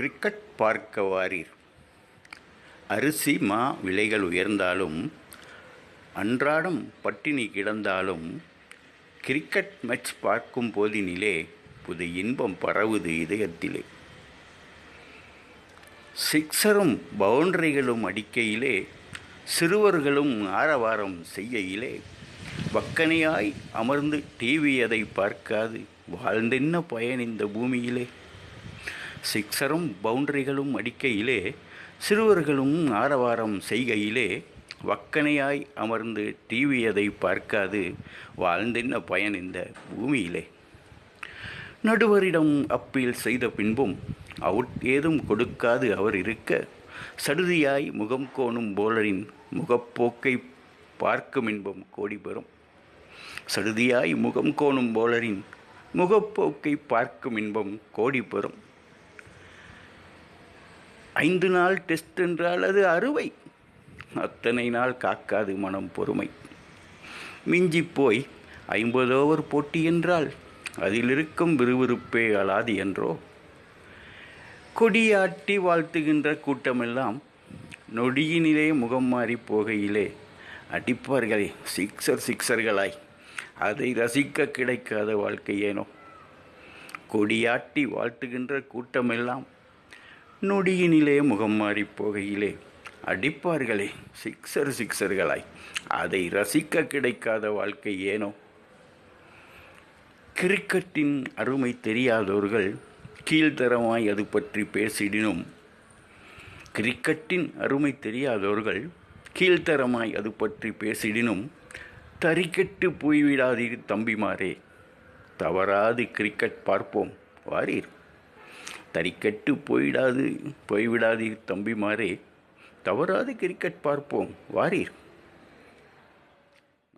Cricket பார்க்க வாரீர் அரிசி மா விலைகள் உயர்ந்தாலும் அன்றாடம் பட்டினி கிடந்தாலும் கிரிக்கெட் மேட்ச் பார்க்கும் போதினிலே புது இன்பம் பரவுது இதயத்திலே. சிக்ஸரும் பவுண்டரிகளும் அடிக்கையிலே சிறுவர்களும் ஆரவாரம் செய்யையிலே வக்கனையாய் அமர்ந்து டிவி அதை பார்க்காது வாழ்ந்தென்ன பயன் இந்த பூமியிலே? சிக்ஸரும் பவுண்டரிகளும் அடிக்கையிலே சிறுவர்களும் ஆரவாரம் செய்கையிலே வக்கனையாய் அமர்ந்து டிவி அதை பார்க்காது வாழ்ந்தென்ன பயன் இந்த பூமியிலே. நடுவரிடம் அப்பீல் செய்த பின்பும் அவுட் ஏதும் கொடுக்காது அவர் இருக்க சடுதியாய் முகம் கோணும் போலரின் முகப்போக்கை பார்க்கும் இன்பம் கோடி பெறும். சடுதியாய் முகம் கோணும் போலரின் முகப்போக்கை பார்க்கும் இன்பம் கோடி பெறும். ஐந்து நாள் டெஸ்ட் என்றால் அது அறுவை. அத்தனை நாள் காக்காது மனம் பொறுமை. மிஞ்சி போய் ஐம்பது ஓவர் போட்டி என்றால் அதில் இருக்கும் விறுவிறுப்பே அலாதி என்றோ? கொடியாட்டி வாழ்த்துகின்ற கூட்டமெல்லாம் நொடியினிலே முகம் மாறி போகையிலே அடிப்பார்களே சிக்ஸர் சிக்ஸர்களாய். அதை ரசிக்க கிடைக்காத வாழ்க்கையேனோ கொடியாட்டி வாழ்த்துகின்ற கூட்டமெல்லாம் நொடியினிலே முகம் மாறி போகையிலே. அடிப்பார்களே சிக்ஸர் சிக்ஸர்களாய் அதை ரசிக்க கிடைக்காத வாழ்க்கை ஏனோ? கிரிக்கெட்டின் அருமை தெரியாதவர்கள் கீழ்த்தரமாய் அது பற்றி பேசிடினும். கிரிக்கெட்டின் அருமை தெரியாதவர்கள் கீழ்த்தரமாய் அது பற்றி பேசிடினும். தறிக்கெட்டு போய்விடாதீர் தம்பிமாரே. தவறாது கிரிக்கெட் பார்ப்போம். வாரீர். தறிக்கெட்டு போயிடாது போய்விடாது தம்பிமாரே. தவறாது கிரிக்கெட் பார்ப்போம். வாரீர்.